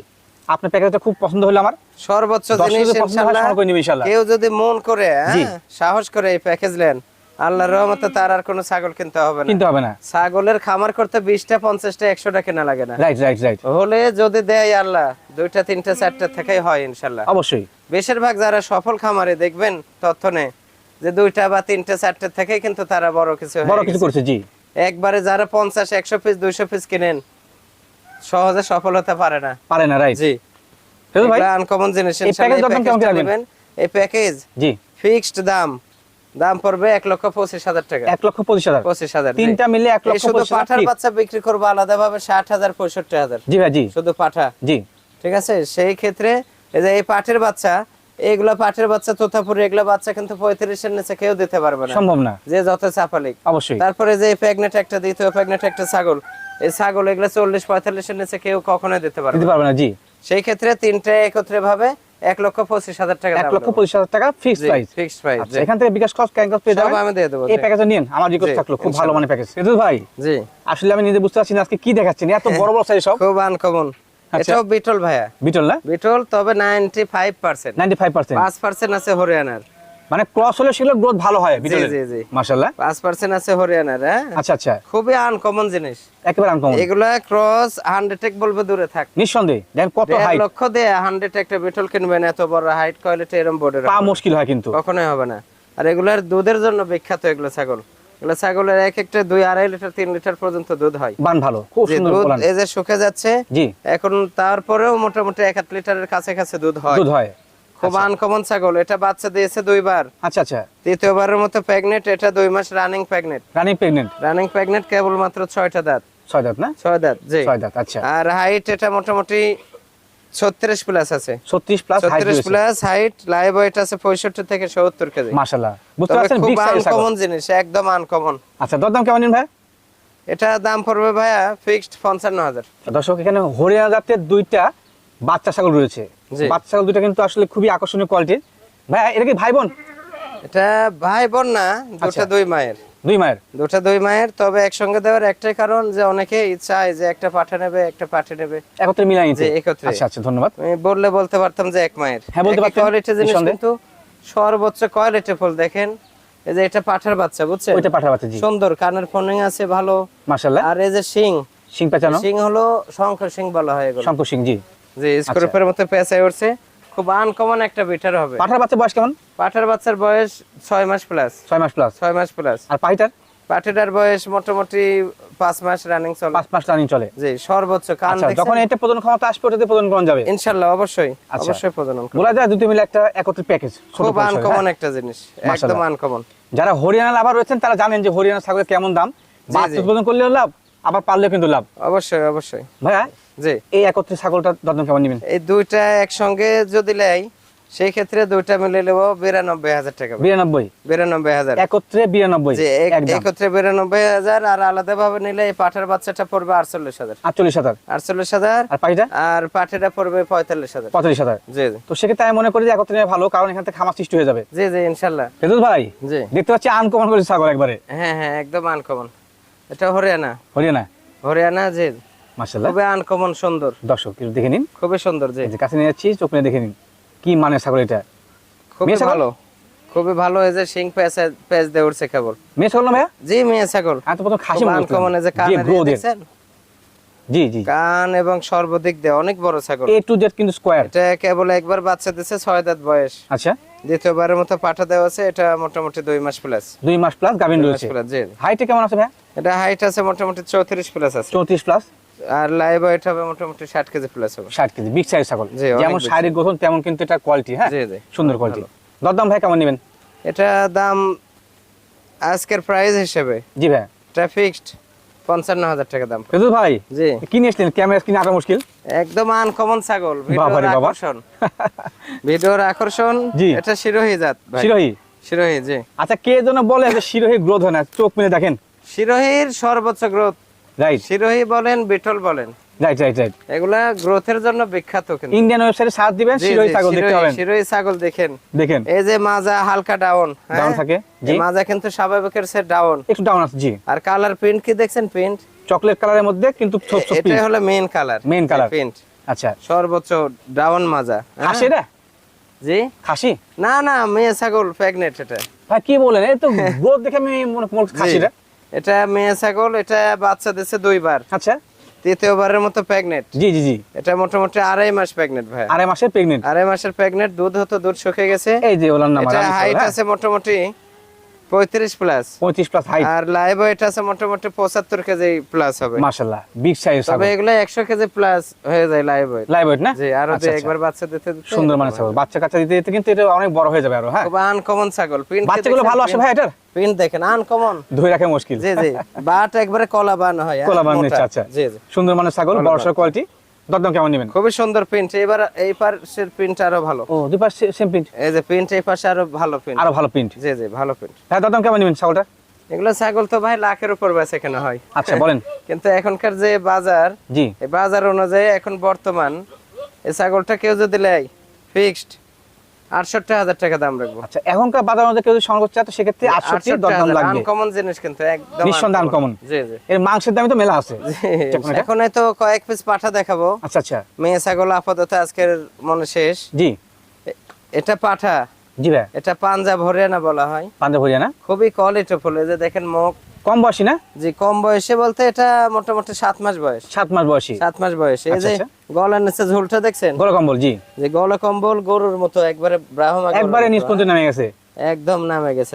S1: আপনার প্যাকেজটা খুব পছন্দ হলো আমার
S2: সর্বোচ্চ জিনিস ইনশাআল্লাহ
S1: ইনশাআল্লাহ।
S2: কেউ যদি মন করে হ্যাঁ, সাহস করে এই প্যাকেজ নেন। আল্লাহর রহমতে তার আর কোনো ছাগল কিনতে হবে না।
S1: কিনতে হবে না।
S2: ছাগলের খামার করতে বিশটা পঞ্চাশটা একশোটা কেনা লাগে না।
S1: রাইট রাইট রাইট
S2: হলে যদি দেয় আল্লাহ দুইটা তিনটা চারটা থেকেই হয় ইনশাল্লাহ।
S1: অবশ্যই।
S2: বেশিরভাগ যারা সফল খামারে দেখবেন তথ্য নে যে দুইটা বা তিনটা চারটা থেকেই কিন্তু তারা বড় কিছু
S1: বড় কিছু করছে জি।
S2: একবারে যারা পঞ্চাশ একশো পিস দুইশো পিস কিনেন সহজে সফল হতে পারে না।
S1: পারে না রাইট
S2: জি।
S1: ভাই
S2: আনকমন জিনিস।
S1: এই প্যাকেজ দাম কেমন রাখবেন?
S2: এই প্যাকেজ
S1: জি।
S2: ফিক্সড দাম। দাম পড়বে এক লক্ষ পঁচিশ হাজার টাকা।
S1: এক লক্ষ পঁচিশ হাজার।
S2: পঁচিশ হাজার।
S1: তিনটা মিলে এক লক্ষ
S2: শুধু পাঠার বাচ্চা বিক্রি করব আলাদা ভাবে ষাট হাজার পঁয়ষট্টি হাজার।
S1: জি ভাই জি।
S2: শুধু পাঠা।
S1: জি।
S2: ঠিক আছে? সেই ক্ষেত্রে এই যে এই পাঠের বাচ্চা এইগুলা পাঠের বাচ্চা তোতাপুরি এগুলা বাচ্চা কিন্তু পঁয়ত্রিশের নিচে কেউ দিতে পারবে না।
S1: সম্ভব না।
S2: যে যত চাপালিক।
S1: অবশ্যই।
S2: তারপরে যে প্যাগনেট একটা দ্বিতীয় প্যাগনেট একটা ছাগল এই ছাগল এগুলা চল্লিশ পঁয়তাল্লিশের নিচে কেউ কখনোই দিতে পারবে
S1: দিতে। পারবে না জি।
S2: সেই ক্ষেত্রে তিনটে একত্রে ভাবে এক লক্ষ পঁচিশ হাজার টাকা
S1: এক লক্ষ পঁচিশ হাজার টাকা ফিক্সড প্রাইস
S2: ফিক্সড প্রাইস
S1: আচ্ছা এখান থেকে বিকাশ কস্ট ক্যাঙ্কাস পেয়ে যাবেন
S2: আমি দিয়ে দেবো
S1: এই প্যাকেজটা নিন আমার রিকোয়েস্ট থাকল খুব ভালো মানে প্যাকেজ ফেজু ভাই
S2: জি।
S1: আসলে আমি নিজে বুঝতে পারছি না আজকে কি দেখাচ্ছেন এত বড় বড় সাইজ সব।
S2: খুব আনকমন
S1: আচ্ছা।
S2: এটাও বিটল ভাইয়া।
S1: বিটল না?
S2: বিটল তবে ninety five percent
S1: ninety five percent
S2: পাঁচ পার্সেন্ট আছে হরিয়ানার।
S1: মানে ক্রস হলে সেগুলো গ্রোথ ভালো হয় বিটলের
S2: জি, জি।
S1: মাশাআল্লাহ।
S2: পাঁচ পার্সেন্ট আছে হরিয়ানার হ্যাঁ?
S1: আচ্ছা আচ্ছা।
S2: খুবই আনকমন জিনিস।
S1: একেবারে আনকমন
S2: এগুলা ক্রস হান্ড্রেড বলবে দূরে থাক।
S1: নিঃসন্দেহে। দেখেন কত হাইট
S2: লক্ষ দিয়ে হান্ড্রেড একটা বিটল কিনবেন এত বড় হাইট কোয়ালিটি এরকম বোর্ডের
S1: পা মুশকিল হয় কিন্তু।
S2: কখনোই হবে না। আর এগুলার দুধের জন্য বিখ্যাত এগুলো ছাগল। এগুলো ছাগলের এক একটা দুই আড়াই লিটার তিন লিটার পর্যন্ত দুধ হয়।
S1: বান ভালো। খুব সুন্দর
S2: দুধ এই যে শুকে যাচ্ছে
S1: জি।
S2: এখন তারপরেও মোটামুটি এক লিটারের কাছে কাছে দুধ হয়।
S1: দুধ হয়।
S2: খুব আনকমন ছাগল এটা বাচ্চা দিয়েছে দুইবার।
S1: আচ্ছা আচ্ছা।
S2: তৃতীয়বারের মতো প্রেগনেন্ট এটা দুই মাস running pregnant
S1: running pregnant
S2: running pregnant কেবলমাত্র ছয়টা দাঁত।
S1: ছয় দাঁত না?
S2: ছয় দাঁত জি।
S1: ছয় দাঁত আচ্ছা।
S2: আর হাইট এটা মোটামুটি ছত্রিশ প্লাস আছে।
S1: ছত্রিশ প্লাস হাইট
S2: ছত্রিশ প্লাস হাইট লাইভ ওয়েট আছে পঁয়ষট্টি থেকে সত্তর কেজি।
S1: মাশাআল্লাহ। বুঝতে পারছেন
S2: খুব
S1: বিগ সাইজ
S2: আনকমন জিনিস একদম আনকমন
S1: আচ্ছা দরদাম কেমন নিন ভাই?
S2: এটা দাম পড়বে ভাইয়া ফিক্সড পঞ্চান্ন হাজার।
S1: দর্শক এখানে হরিয়ানা জাতের দুইটা বাচ্চা ছাগল রয়েছে। বাচ্চা দুইটা কিন্তু আসলে খুবই আকর্ষণীয় কোয়ালিটির ভাই এটা কি ভাই বোন
S2: এটা ভাই বোন না দুটা
S1: আচ্ছা।
S2: দুই মায়ের।
S1: দুই মায়ের?
S2: দুটা দুই মায়ের তবে একসঙ্গে দেওয়ার একটাই কারণ যে অনেকে চায় যে একটা পাঠা নেবে একটা পাঠে নেবে।
S1: একত্রে মিলাই নিতে?
S2: একত্রে।
S1: আচ্ছা আচ্ছা ধন্যবাদ।
S2: আমি বললে বলতে পারতাম যে এক মায়ের।
S1: হ্যাঁ, বলতে পারতেন,
S2: কোয়ালিটি জিনিস কিন্তু? সর্বোচ্চ কোয়ালিটি ফুল দেখেন। এই যে এটা পাঠার বাচ্চা বুঝছেন?
S1: ওইটা পাঠার বাচ্চা জি।
S2: সুন্দর কানের ফোনিং আছে ভালো।
S1: মাশাআল্লাহ।
S2: আর এই যে শিং
S1: সিং পেঁচানো?
S2: শিং হলো শঙ্কর সিং বলা হয় এগুলো।
S1: শঙ্কর সিং জি।
S2: যে স্কোরপের মতো পেঁচায় উঠছে খুব আনকমন একটা বিটার হবে।
S1: পাঠার বাচ্চা বয়স কেমন?
S2: পাঠার বাচ্চার বয়স ছয় মাস প্লাস
S1: ছয় মাস প্লাস
S2: ছয় মাস প্লাস
S1: আর পাইটার
S2: পাটিটার বয়স মোটামুটি পাঁচ মাস রানিং চলে।
S1: পাঁচ মাস রানিং চলে।
S2: জি সর্বোচ্চ কান
S1: আচ্ছা যখন এটা প্রজনন ক্ষমতা আসবে ওটাতে প্রজনন করা যাবে?
S2: ইনশাল্লাহ অবশ্যই
S1: আচ্ছা।
S2: অবশ্যই প্রজনন করবে।
S1: বলা যায় দুটো মিলে একটা একত্রিত প্যাকেজ
S2: খুব আনকমন একটা জিনিস একদম আনকমন
S1: যারা হরিয়ানা লাভার রয়েছেন তারা জানেন যে হরিয়ানা ছাগলের কেমন দাম। বাচ্চা। উৎপাদন করলেও লাভ? আবার পারলেও কিন্তু লাভ।
S2: অবশ্যই অবশ্যই।
S1: ভাইয়া
S2: জি।
S1: এই একত্রে ছাগলটা দরদাম কেমন নেবেন?
S2: এই দুইটা একসঙ্গে যদি লেই সেই ক্ষেত্রে দুইটা মিলে নেব বিরানব্বই হাজার টাকা
S1: বিরানব্বই?
S2: বিরানব্বই হাজার।
S1: একত্রে বিরানব্বই
S2: একত্রে বিরানব্বই হাজার আর আলাদা ভাবে নিলে এই পাঠার বাচ্চাটা পড়বে আটচল্লিশ হাজার।
S1: আটচল্লিশ হাজার?
S2: আটচল্লিশ হাজার।
S1: আর পাইটা
S2: আর পাঠিটা পড়বে পঁয়তাল্লিশ হাজার।
S1: পঁয়তাল্লিশ হাজার।
S2: জি জি।
S1: তো সেক্ষেত্রে আমি মনে করি যে একত্রে ভালো কারণ এখান থেকে খামার সৃষ্টি হয়ে যাবে।
S2: জি জি ইনশাল্লাহ।
S1: ফেদুল ভাই
S2: জি।
S1: দেখতে পাচ্ছি আনকমন করে ছাগল একবারে।
S2: হ্যাঁ হ্যাঁ একদম আনকমন এটা হরিয়ানা।
S1: হরিয়ানা?
S2: হরিয়ানা জি
S1: মার্শাল্লাহ
S2: খুবই আনকমন সুন্দর।
S1: দর্শক একটু দেখে নিন।
S2: খুবই সুন্দর জি
S1: যে কাছে নিয়ে যাচ্ছি চোখ নিয়ে দেখে নিন। কি মানে ছাগল এটা?
S2: খুবই ভালো। খুবই ভালো এই যে সিং প্যাচ প্যাচ দিয়ে উঠছে কেবল।
S1: মেয়ে ছাগল না ভাইয়া?
S2: জি মেয়ে ছাগল।
S1: আমি তো প্রথম খাসি মনে
S2: আনকমন এই যে কান দেখছেন?
S1: জি জি।
S2: কান এবং সর্বদিক দিয়ে অনেক বড় ছাগল।
S1: এ টু জেড কিন্তু স্কোয়ার
S2: এটা কেবল একবার বাচ্চা দিছে ছয় দাঁত বয়স।
S1: আচ্ছা।
S2: দ্বিতীয়বারের মতো পাঠা দেওয়া আছে এটা মোটামুটি দুই মাস প্লাস
S1: দুই মাস প্লাস গাভিন রয়েছে। হাইটে কেমন আছে ভাইয়া?
S2: এটা হাইট আছে মোটামুটি চৌত্রিশ প্লাস আছে।
S1: চৌত্রিশ প্লাস
S2: আর লাইভ ওয়েট হবে মোটামুটি ষাট কেজি প্লাস হবে।
S1: ষাট কেজি বিগ সাইজ ছাগল। যেমন শারীরিক গঠন তেমন কিন্তু এটা কোয়ালিটি হ্যাঁ?
S2: জি জি
S1: সুন্দর কোয়ালিটি দরদাম ভাই কেমন নেবেন?
S2: এটা দাম আজকের প্রাইস হিসেবে
S1: জি ভাই।
S2: এটা ফিক্সড পঞ্চান্ন হাজার টাকা দাম।
S1: ফেদুল ভাই
S2: জি।
S1: কি নিয়ে এসলেন ক্যামেরা কিনে আঁকা মুশকিল?
S2: একদম আনকমন ছাগল ভিডিওর আকর্ষণ। ভিডিওর আকর্ষণ
S1: জি।
S2: এটা শিরোহী জাত ভাই।
S1: শিরোহী?
S2: শিরোহী জি।
S1: আচ্ছা কে যেন বলে যে শিরোহী গ্রোথ হয় না? চোখ মিলে দেখেন।
S2: শিরোহীর সর্বোচ্চ গ্রোথ
S1: রাইট
S2: শিরোহী বলেন বিটল বলেন।
S1: রাইট রাইট রাইট
S2: এগুলা গ্রোথের জন্য বিখ্যাত কিন্তু।
S1: ইন্ডিয়ান ওয়েবসাইটে সার্চ দিবেন শিরোহী ছাগল দেখতে পাবেন।
S2: শিরোহী ছাগল দেখেন।
S1: দেখেন।
S2: এই যে মাজা হালকা ডাউন
S1: Down থাকে, জি।
S2: মাজা কিন্তু স্বাভাবিকের সে ডাউন
S1: একটু ডাউন আছে জি।
S2: আর কালার প্রিন্ট কি দেখছেন? প্রিন্ট
S1: চকলেট কালারের মধ্যে কিন্তু ছোপ ছোপ
S2: এটা হলো মেইন কালার। প্রিন্ট
S1: আচ্ছা।
S2: সর্বোচ্চ ডাউন মাজা হ্যাঁ?
S1: খাসি এটা?
S2: জি?
S1: খাসি?
S2: না না মেয়ে ছাগল প্রেগনেন্ট এটা।
S1: ভাই কি বলেন? এই তো গ্রোথ দেখে আমি মনে
S2: জি। এটা মেয়ে ছাগল এটা বাচ্চা দিচ্ছে দুইবার।
S1: আচ্ছা।
S2: তৃতীয়বারের মতো প্রেগনেন্ট
S1: জি জি জি।
S2: এটা মোটামুটি আড়াই মাস প্রেগনেন্ট ভাই
S1: আড়াই মাসের প্রেগনেন্ট
S2: আড়াই মাসের প্রেগনেন্ট দুধ হতো দুধ শুকিয়ে গেছে।
S1: এই যে ওলার নাম
S2: এটা হাইট আছে মোটামুটি পঁয়ত্রিশ প্লাস
S1: পঁয়ত্রিশ প্লাস হাইট
S2: আর লাইভ ওয়েট আছে মোটামুটি পঁচাত্তর কেজি প্লাস হবে।
S1: মাশাল্লাহ বিগ সাইজ
S2: তবে এগুলো একশো কেজি প্লাস হয়ে যায় লাইভ ওয়েট
S1: লাইভ ওয়েট না?
S2: জি আরও
S1: আচ্ছা,
S2: যে
S1: আচ্ছা।
S2: একবার বাচ্চা দিতে
S1: সুন্দর মানে ছাগল। বাচ্চা কাচ্চা দিতে দিতে কিন্তু এটা অনেক বড় হয়ে যাবে আরও হ্যাঁ?
S2: খুব আনকমন ছাগল। প্রিন্ট
S1: বাচ্চাগুলো ভালো আসে ভাই এটার?
S2: দেখেন আনকমন
S1: ধরে রাখা মুশকিল।
S2: জি জি। বাট একবারে কলা বান হয় হ্যাঁ,
S1: কলা বান। আচ্ছা।
S2: জি জি।
S1: সুন্দর মানে ছাগল বড় কোয়ালিটি দরদাম কেমন নেবেন?
S2: খুবই সুন্দর প্রিন্ট এবার এই পাশের প্রিন্ট আরও ভালো।
S1: ও দুই পাশে সেম প্রিন্ট
S2: এই যে প্রিন্ট এই পাশে আরও ভালো প্রিন্ট
S1: আরও ভালো প্রিন্ট
S2: জি জি ভালো প্রিন্ট
S1: হ্যাঁ দরদাম কেমন নেবেন ছাগলটা?
S2: এগুলো ছাগল তো ভাই লাখের উপর বেচে কেনা হয়।
S1: আচ্ছা বলেন। [LAUGHS]
S2: কিন্তু এখনকার যে বাজার
S1: জি।
S2: এই বাজার অনুযায়ী এখন বর্তমান এই ছাগলটা কেউ যদি নেয় ফিক্সড আটষট্টি হাজার টাকা দাম রাখব।
S1: আচ্ছা এখনকার বাজার মধ্যে কেউ যদি সংগ্রহ চায় তো সেক্ষেত্রে আটষট্টি দাম লাগবে।
S2: কমন জিনিস কিন্তু একদম
S1: ভীষণ
S2: দাম
S1: uncommon।
S2: জি জি।
S1: এর মাংসের দামই তো মেলা আছে।
S2: এখন তো কয়েক পিস পাঠা দেখাবো।
S1: আচ্ছা আচ্ছা।
S2: মেয়ে ছাগল আপাতত আজকের মনে শেষ।
S1: জি।
S2: এটা পাঠা।
S1: জি ভাই।
S2: এটা পাঞ্জাব হরিয়ানা বলা হয়।
S1: পাঞ্জাব হরিয়ানা?
S2: খুবই এই যে দেখেন মুখ।
S1: কম বয়সী না?
S2: জি কম বয়সে বলতে এটা মোটামুটি সাত মাস বয়স।
S1: সাত মাস বয়সী।
S2: সাত মাস বয়স। এই
S1: আচ্ছা,
S2: যে
S1: আচ্ছা।
S2: গলার নিচে ঝুলটা দেখছেন?
S1: গরু কম্বল জি।
S2: যে গলা কম্বল গরুর মতো একবারে ব্রাহ্মা
S1: একবারে নিচ পর্যন্ত নেমে গেছে।
S2: একদম নামে গেছে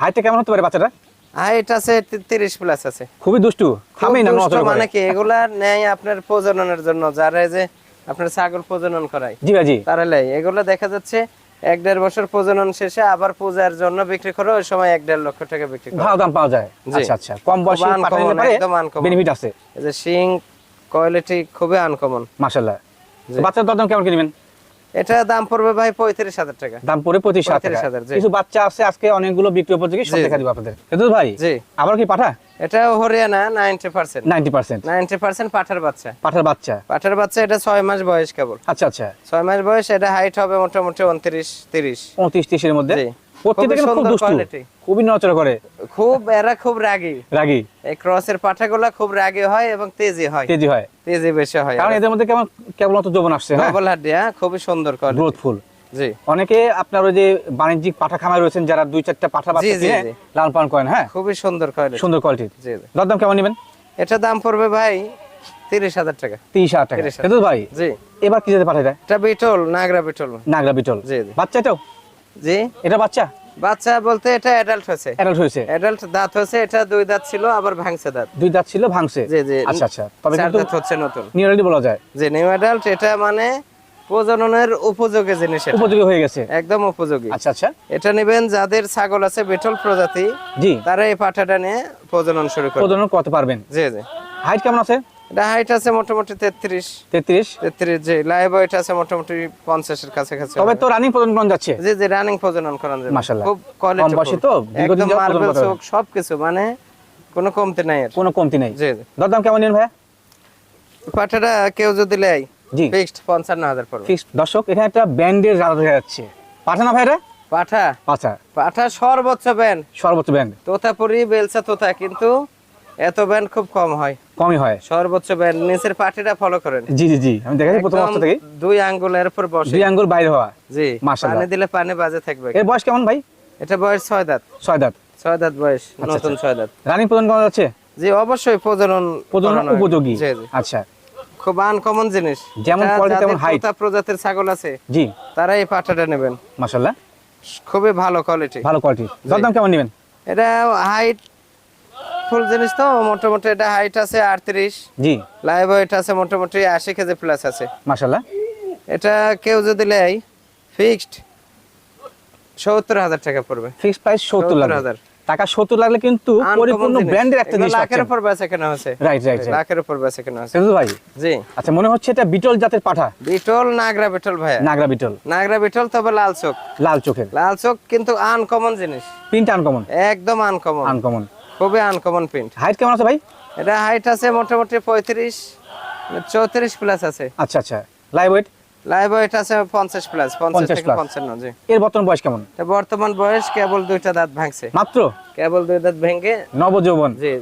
S1: হাইটটা কেমন হতে পারে বাচ্চাটা
S2: হাইট আছে তিরিশ প্লাস আছে।
S1: খুবই দুষ্টু। থামেই না।
S2: মানে কি এগুলা নেয় আপনার প্রজননের জন্য। যারা এই যে আপনার ছাগল প্রজনন করায়
S1: জি ভাই জি।
S2: তারা এগুলো দেখা যাচ্ছে এক দেড় বছর প্রজনন শেষে আবার পূজার জন্য বিক্রি করে ওই সময় এক দেড় লক্ষ টাকা বিক্রি করে।
S1: ভালো দাম পাওয়া যায়। আচ্ছা আচ্ছা। কম বয়সী
S2: একদম uncommon।
S1: বেনিফিট আছে।
S2: এই যে শিং কোয়ালিটি খুবই আনকমন।
S1: মাশাআল্লাহ।
S2: বাচ্চা
S1: বাচ্চার দরদাম কেমন কিনবেন
S2: এটা দাম পড়বে ভাই পঁয়ত্রিশ হাজার টাকা।
S1: দাম পড়ে পঁচিশ হাজার টাকা।
S2: 35,000 জি।
S1: কিছু বাচ্চা আছে আজকে অনেকগুলো বিক্রি উপযোগী সব দেখা দিব আপনাদের। কিন্তু ভাই
S2: জি।
S1: আবার কি পাঠা?
S2: এটা Haryana ninety percent.
S1: Ninety percent.
S2: Ninety percent পাঠার বাচ্চা।
S1: পাঠার বাচ্চা?
S2: পাঠার বাচ্চা এটা ছয় মাস বয়স কেবল।
S1: আচ্ছা আচ্ছা।
S2: ছয় মাস বয়স এটা হাইট হবে মোটামুটি উনত্রিশ তিরিশ।
S1: পঁয়ত্রিশ তিরিশের মধ্যে। প্রত্যেকটা কিন্তু খুব দুষ্টু খুবই নচড়া করে।
S2: খুব এরা খুব রাগী।
S1: রাগি।
S2: এই ক্রসের পাঠাগুলা খুব রাগী হয় এবং তেজি হয়।
S1: তেজি হয়।
S2: তেজি বেশি হয়।
S1: কারণ এদের মধ্যে কেমন যৌবন আসছে হ্যাঁ?
S2: ডবল হাড্ডি হ্যাঁ খুবই সুন্দর কোয়ালিটি
S1: গ্রোথফুল
S2: জি।
S1: অনেকে আপনার ওই যে বাণিজ্যিক পাঠা খামার রয়েছেন যারা দুই চারটা পাঠা বাচ্চা কিনে। লালন পালন করেন হ্যাঁ?
S2: খুবই সুন্দর কোয়ালিটি
S1: সুন্দর কোয়ালিটি
S2: জি
S1: দরদাম কেমন নেবেন?
S2: এটা দাম পড়বে ভাই তিরিশ হাজার টাকা।
S1: তিরিশ হাজার টাকা। ভাই
S2: জি।
S1: এবার কি যেতে পাঠাই দেয়
S2: এটা বিটল নাগরা বিটল।
S1: নাগরা বিটল।
S2: জি, জি। জি?
S1: এটা বাচ্চা?
S2: বাচ্চা বলতে এটা অ্যাডাল্ট হয়েছে।
S1: অ্যাডাল্ট হয়েছে?
S2: অ্যাডাল্ট দাঁত হয়েছে এটা দুই দাঁত ছিল আবার ভাঙছে দাঁত।
S1: দুই দাঁত ছিল ভাঙছে?
S2: জি জি।
S1: আচ্ছা আচ্ছা। তবে কিন্তু
S2: দাঁত হচ্ছে নতুন।
S1: নিউরালি বলা যায়।
S2: যে নিউ অ্যাডাল্ট এটা মানে প্রজননের উপযোগী জিনিস
S1: উপযোগী হয়ে গেছে।
S2: একদম উপযোগী।
S1: আচ্ছা আচ্ছা।
S2: এটা নেবেন যাদের ছাগল আছে বেটল প্রজাতি
S1: জি।
S2: তারা এই পাঠাটা নিয়ে প্রজনন শুরু
S1: প্রজনন করতে পারবেন।
S2: জি জি।
S1: হাইট কেমন আছে?
S2: এটা হাইট আছে মোটামুটি তেত্রিশ।
S1: তেত্রিশ?
S2: তেত্রিশ জি লাইভ ওয়েট আছে মোটামুটি পঞ্চাশের কাছাকাছি
S1: তবে তো রানিং প্রজনন করানো যাচ্ছে?
S2: জি জি রানিং প্রজনন যাবে।
S1: মাশাআল্লাহ।
S2: খুব কোয়ালিটি
S1: কম বয়সী তো, দীর্ঘদিন প্রজনন
S2: সবকিছু মানে কোনো কমতি নাই এর
S1: কোনো কমতি নেই।
S2: জি জি।
S1: দরদাম কেমন নিন ভাইয়া?
S2: পাঠাটা কেউ যদি লেয়
S1: জি।
S2: ফিক্সড পঞ্চান্ন হাজার পড়বে।
S1: ফিক্সড দর্শক এখানে একটা ব্যান্ডের দেখা যাচ্ছে। পাঠানা ভাইরা
S2: পাঠা?
S1: আচ্ছা
S2: পাঠা সর্বোচ্চ ব্যান্ড।
S1: সর্বোচ্চ ব্যান্ড।
S2: তোতাপুরি বেলসা তোতা কিন্তু এত ব্যান্ড খুব কম হয়।
S1: কমই হয়।
S2: সর্বোচ্চ নিচের পাটিটা ফলো করেন।
S1: জি জি জি। আমি দেখাচ্ছি প্রথম অবস্থা থেকে
S2: দুই আঙ্গুলের উপর বসে।
S1: দুই আঙ্গুল বাইরে হওয়া।
S2: জি
S1: মাশাআল্লাহ।
S2: পানি দিলে পানি বাজে থাকবে।
S1: এর বয়স কেমন ভাই?
S2: এটা বয়স ছয় দাঁত।
S1: ছয় দাঁত।
S2: ছয় দাঁত বয়স
S1: আচ্ছা,
S2: নতুন ছয় দাঁত।
S1: রানিং প্রজনন করা যাচ্ছে?
S2: জি অবশ্যই প্রজনন
S1: প্রজনন উপযোগী। আচ্ছা।
S2: খুব আনকমন জিনিস।
S1: যেমন
S2: যাদের
S1: তেমন
S2: প্রজাতির ছাগল আছে
S1: জি।
S2: তারা এই পাঠাটা নেবেন।
S1: মাশাল্লাহ
S2: খুবই ভালো কোয়ালিটি
S1: ভালো কোয়ালিটি দরদাম কেমন নেবেন?
S2: এটা হাইট ফুল জিনিস তো মোটামুটি এটা হাইট আছে আটত্রিশ।
S1: জি।
S2: লাইভ ওয়েট আছে মোটামুটি আশি কেজি প্লাস আছে।
S1: মাশাল্লাহ
S2: এটা কেউ যদি ফিক্সড সত্তর হাজার টাকা পড়বে।
S1: প্রাইস
S2: 70,000
S1: টাকা সত্তর লাগলে কিন্তু পরিপূর্ণ ব্র্যান্ডের একটা জিনিস
S2: লাখের উপর বেচা কেনা হয়েছে।
S1: রাইট রাইট
S2: লাখের উপর বেচা কেনা
S1: সেজু ভাই
S2: জি।
S1: আচ্ছা মনে হচ্ছে এটা বিটল জাতের পাঠা?
S2: বিটল নাগরা বিটল ভাইয়া।
S1: নাগরা বিটল।
S2: নাগরা বিটল তবে লাল চোখ।
S1: লাল চোখের।
S2: লাল চোখ কিন্তু আনকমন জিনিস।
S1: Print uncommon?
S2: একদম আনকমন।
S1: আনকমন।
S2: খুবই আনকমন প্রিন্ট
S1: হাইট কেমন আছে ভাই?
S2: এটা হাইট আছে মোটামুটি পঁয়ত্রিশ চৌত্রিশ প্লাস আছে।
S1: আচ্ছা আচ্ছা। লাইভ ওয়েট
S2: লাইভ ওয়েট আছে পঞ্চাশ প্লাস পঞ্চাশ থেকে পঞ্চান্ন জি।
S1: এর বর্তমান বয়স কেমন?
S2: বর্তমান বয়স কেবল দুইটা দাঁত ভাঙছে।
S1: মাত্র?
S2: কেবল দুই দাঁত ভেঙে।
S1: নবযৌবন।
S2: জি।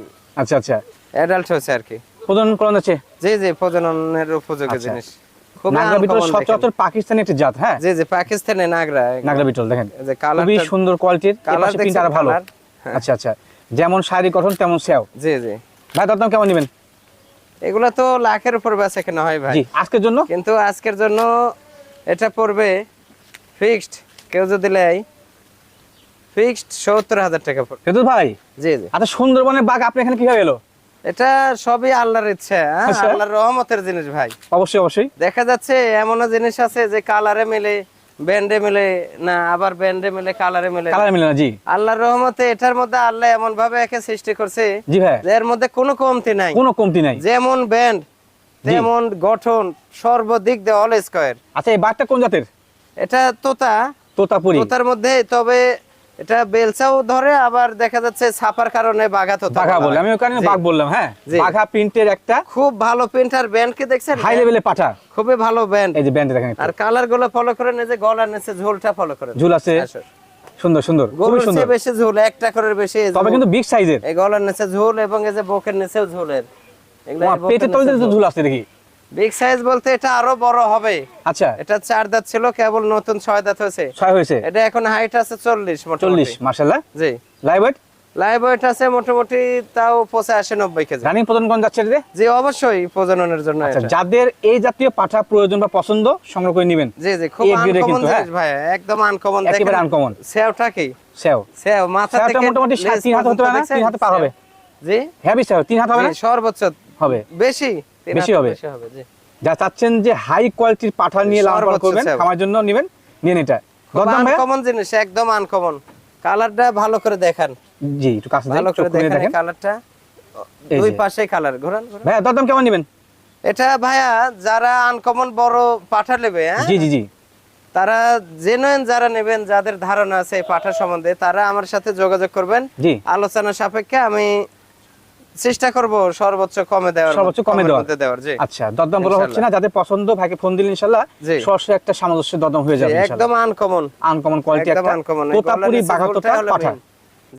S1: আচ্ছা আচ্ছা।
S2: অ্যাডাল্ট হয়েছে আর কি।
S1: প্রজনন করানো যাচ্ছে?
S2: জি জি প্রজননের উপযোগী
S1: আচ্ছা।
S2: জিনিস।
S1: নাগরা বিটল। সচরাচর পাকিস্তানি একটি জাত হ্যাঁ?
S2: জি জি পাকিস্তানে নাগরা।
S1: নাগরা বিটল দেখেন।
S2: যে
S1: খুবই সুন্দর কোয়ালিটির
S2: কালার
S1: ভালো।
S2: কালার? হ্যাঁ।
S1: আচ্ছা আচ্ছা। যেমন শারীরিক গঠন তেমন সেও।
S2: জি জি।
S1: ভাই দরদাম কেমন নেবেন?
S2: এগুলা তো লাখের উপর বেচা কেনা হয় ভাই।
S1: আজকের জন্য?
S2: কিন্তু আজকের জন্য এটা পড়বে ফিক্সড কেউ যদি নেয় ফিক্সড সত্তর হাজার টাকা পড়বে।
S1: সেতু ভাই?
S2: জি জি।
S1: আচ্ছা সুন্দরবনের বাঘ আপনি এখানে কীভাবে এলো?
S2: এটা সবই আল্লাহর ইচ্ছা হ্যাঁ?
S1: আচ্ছা।
S2: আল্লাহর রহমতের জিনিস ভাই।
S1: অবশ্যই অবশ্যই।
S2: দেখা যাচ্ছে এমনও জিনিস আছে যে কালারে মিলে ব্যান্ডে মিলে না আবার ব্যান্ডে মিলে কালারে মিলে।
S1: কালারে মিলে না জি।
S2: আল্লাহর রহমতে এটার মধ্যে আল্লাহ এমন ভাবে একে সৃষ্টি করছে
S1: জি ভাই।
S2: এর মধ্যে কোনো কমতি নাই।
S1: কোনো কমতি নাই।
S2: যেমন ব্যান্ড
S1: যেমন
S2: তেমন গঠন সর্বদিক দিয়ে অল স্কয়ার
S1: আচ্ছা এই বাঘটা কোন জাতের?
S2: এটা তোতা।
S1: তোতাপুরি।
S2: তোতার মধ্যে তবে এটা বেলচাও ধরে আবার দেখা যাচ্ছে ছাপার কারণে বাঘা তোতা
S1: বাঘা
S2: বলে।
S1: আমি ওখানে বাঘ বললাম হ্যাঁ? বাঘা প্রিন্টের একটা
S2: খুব ভালো প্রিন্টার ব্যান্ড কি দেখছেন?
S1: হাই লেভেলের পাঠা।
S2: খুবই ভালো ব্যান্ড।
S1: এই যে ব্যান্ড দেখেন
S2: আর কালারগুলো ফলো করেন এই যে গলার নিচে ঝোলটা ফলো করেন।
S1: ঝোল আছে। সুন্দর সুন্দর খুবই সুন্দর।
S2: বেশি ঝোল একটা করে বেশি
S1: তবে কিন্তু বিগ সাইজের
S2: এই গলার নিচে ঝোল এবং এই যে বুকের নিচেও ঝোলের। এগুলো
S1: তলে তো
S2: ঝোল।
S1: আছে দেখি।
S2: বিগ সাইজ বলতে এটা আরও বড় হবে।
S1: আচ্ছা।
S2: এটা চার দাঁত ছিল কেবল নতুন ছয় দাঁত হয়েছে।
S1: ছয় হয়েছে।
S2: এটা এখন হাইট আছে চল্লিশ
S1: চল্লিশ
S2: জি।
S1: লাইভ ওয়েট
S2: লাইভ ওয়েট আছে মোটামুটি তাও পঁচাশি নব্বই কেজি।
S1: রানিং কোন যাচ্ছে
S2: জি অবশ্যই প্রজননের জন্য
S1: আচ্ছা যাদের এই জাতীয় পাঠা প্রয়োজন বা পছন্দ সংগ্রহ করে নেবেন।
S2: জি জি খুব আনকমন
S1: হ্যাঁ?
S2: ভাই একদম আনকমন
S1: একেবারে uncommon।
S2: সেওটা কি?
S1: সেও।
S2: সেও মাথা থেকে
S1: মোটামুটি সাড়ে
S2: লেজ
S1: তিন হাত হতে পারে না?
S2: পর্যন্ত
S1: তিন হাতে পার হবে।
S2: জি।
S1: হ্যাভি সেও তিন হাত হবে
S2: সর্বোচ্চ।
S1: হবে।
S2: বেশি?
S1: বেশি হবে? যা চাচ্ছেন যে হাই কোয়ালিটির পাঠা নিয়ে পালন করবেন আমার জন্য নেবেন নিয়ে এটা?
S2: আনকমন জিনিস একদম আনকমন কালারটা ভালো করে দেখান।
S1: জি একটু কাছে
S2: ভালো করে দেখেন কালারটা দুই। পাশে কালার ঘোরান।
S1: ভাইয়া দরদাম কেমন নেবেন?
S2: এটা ভাইয়া যারা আনকমন বড় পাঠা নেবে হ্যাঁ?
S1: জি জি জি।
S2: তারা জেনুইন যারা নেবেন যাদের ধারণা আছে এই পাঠা সম্বন্ধে তারা আমার সাথে যোগাযোগ করবেন। আলোচনা সাপেক্ষে আমি চেষ্টা করব সর্বোচ্চ কমে দেওয়ার
S1: সর্বোচ্চ কমে দেওয়ার।
S2: জি।
S1: আচ্ছা দদম বলা হচ্ছে না? যাদের পছন্দ ভাইকে ফোন দিলে ইনশাল্লাহ সরস একটা সামঞ্জস্য দদম হয়ে যাবে
S2: একদম আনকমন
S1: আনকমন কোয়ালিটি
S2: একদম
S1: একটা
S2: আনকমন
S1: বাঘা তোতা পাঠা।